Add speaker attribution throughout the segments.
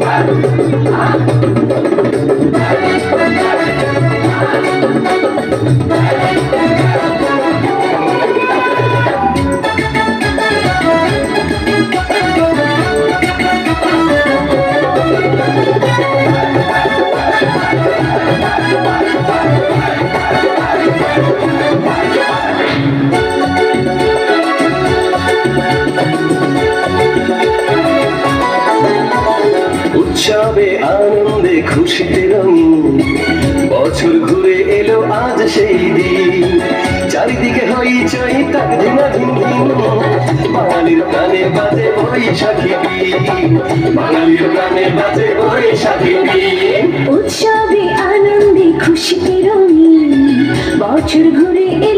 Speaker 1: Thank you. উৎসবে আনন্দে খুশিতে রঙিন বছর ঘুরে এলো আজ সেই দিন। চারিদিকে হই চাই তাক ধিনা ধিন বাঙালির গানে বাজে ওই বৈশাখী বাঙালির গানে বাজে ওই বৈশাখী
Speaker 2: উৎসবে আনন্দে খুশিতে রঙিন। বছর ঘুরে এলো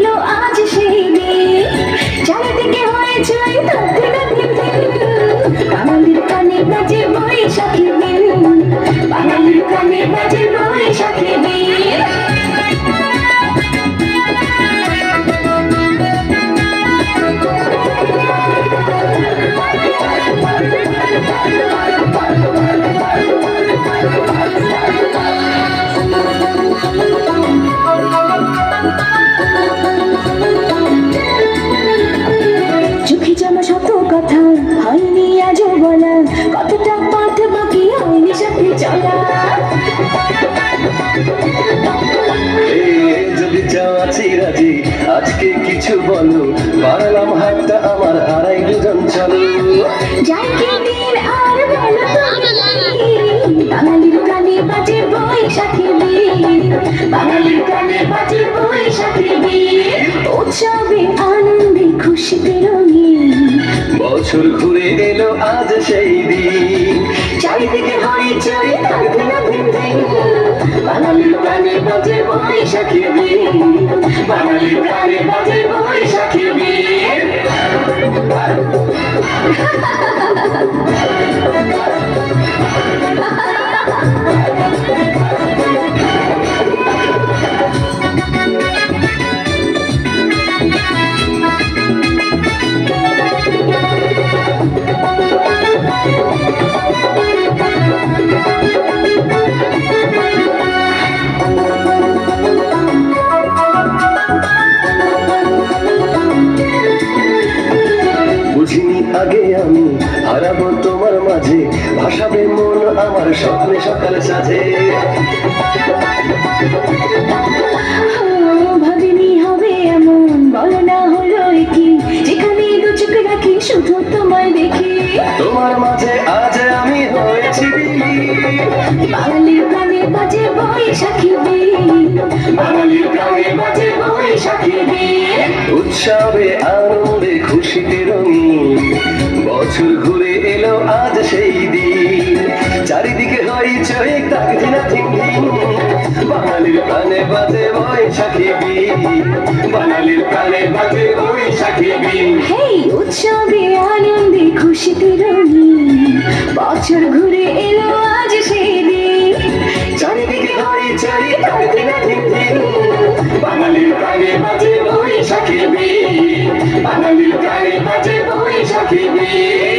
Speaker 1: আমার হারাই দুজন চলো
Speaker 2: যাই কি দিন আর বলো তুমি। বাঙালির কানে বাজে বৈশাখী দিন বাঙালির কানে বাজে বৈশাখী দিন উৎসবে আনন্দে খুশিতে রঙিন।
Speaker 1: বছর ঘুরে এলো আজ সেই দিন। চারিদিকে
Speaker 2: বাঙালির কানে বাজে বৈশাখী দিন বাঙালির কানে
Speaker 1: আগে আমি হারাবো তোমার মাঝে ভাসাবে মন আমার স্বপ্নে সকাল সাজে।
Speaker 2: ভাবিনি হবে এমন বলো না হলো কি যেখানে দু চোখ রাখি শুধু তোমায় দেখি।
Speaker 1: তোমার মাঝে আজ আমি হয়েছি
Speaker 2: বাঙালির কানে বাজে বৈশাখী বাঙালির কানে বাজে বৈশাখী
Speaker 1: উৎসবে আনন্দে খুশিতে রঙিন। বছর ঘুরে ছড়ি ছড়ি তাকদি না বাঙালির কানে বাজে বৈশাখী বি বাঙালির প্রাণে বাজে বৈশাখী বি
Speaker 2: উৎসবে আনন্দে খুশিতে রঙিন বছর ঘুরে এলো আজ সেই দিন
Speaker 1: চারিদিকে ঘড়ি ছড়ি তাকদি বাঙালির প্রাণে বাজে বৈশাখী বি বাঙালির প্রাণে বাজে
Speaker 2: বৈশাখী বি